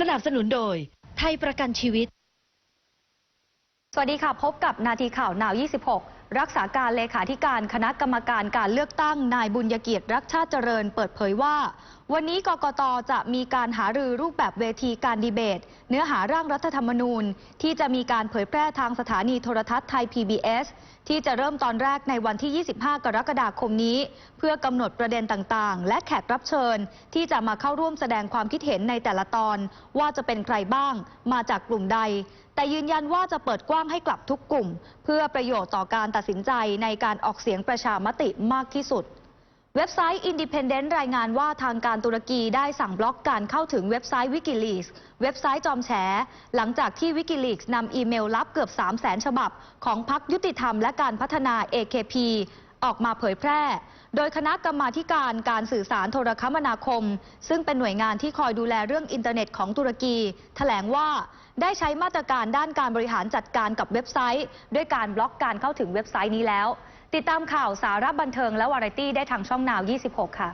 สนับสนุนโดย ไทยประกันชีวิต สวัสดีค่ะ พบกับนาทีข่าว นาว 26 รักษาการเลขาธิการคณะกรรมการการเลือกตั้งนายบุญยเกียรติรักชาติเจริญเปิดเผยว่า วันนี้กกตจะมีการหารือรูปแบบเวทีการดีเบต เนื้อหาร่างรัฐธรรมนูญ ที่จะมีการเผยแพร่ทางสถานีโทรทัศน์ไทย PBS ที่จะเริ่มตอนแรกในวันที่ 25 กรกฎาคมนี้ เพื่อกำหนดประเด็นต่างๆ และแขกรับเชิญ ที่จะมาเข้าร่วมแสดงความคิดเห็นในแต่ละตอน ว่าจะเป็นใครบ้าง มาจากกลุ่มใด แต่ยืนยันว่าจะเปิดกว้างให้กลับทุกกลุ่ม เพื่อประโยชน์ต่อการตัดสินใจในการออกเสียงประชามติมากที่สุด เว็บไซต์ Independent รายงานว่าทางการตุรกีได้สั่งบล็อกการเข้าถึงเว็บไซต์ Wikileaks เว็บไซต์จอมแฉ หลังจากที่ Wikileaks นำอีเมลลับเกือบ 3 0 0แสนฉบับ ของพรรคยุติธรรมและการพัฒนา AKP ออกมาเผยแพร่ โดยคณะกรรมาการการสื่อสารโทรคมนาคม ซึ่งเป็นหน่วยงานที่คอยดูแลเรื่องอินเทอร์เน็ตของตุรกีแถลงว่า ได้ใช้มาตรการด้านการบริหารจัดการกับเว็บไซต์ ด้วยการบล็อกการเข้าถึงเว็บไซต์นี้แล้ว ติดตามข่าวสาระบันเทิงและวาไรตี้ได้ทางช่องนาว 26 ค่ะ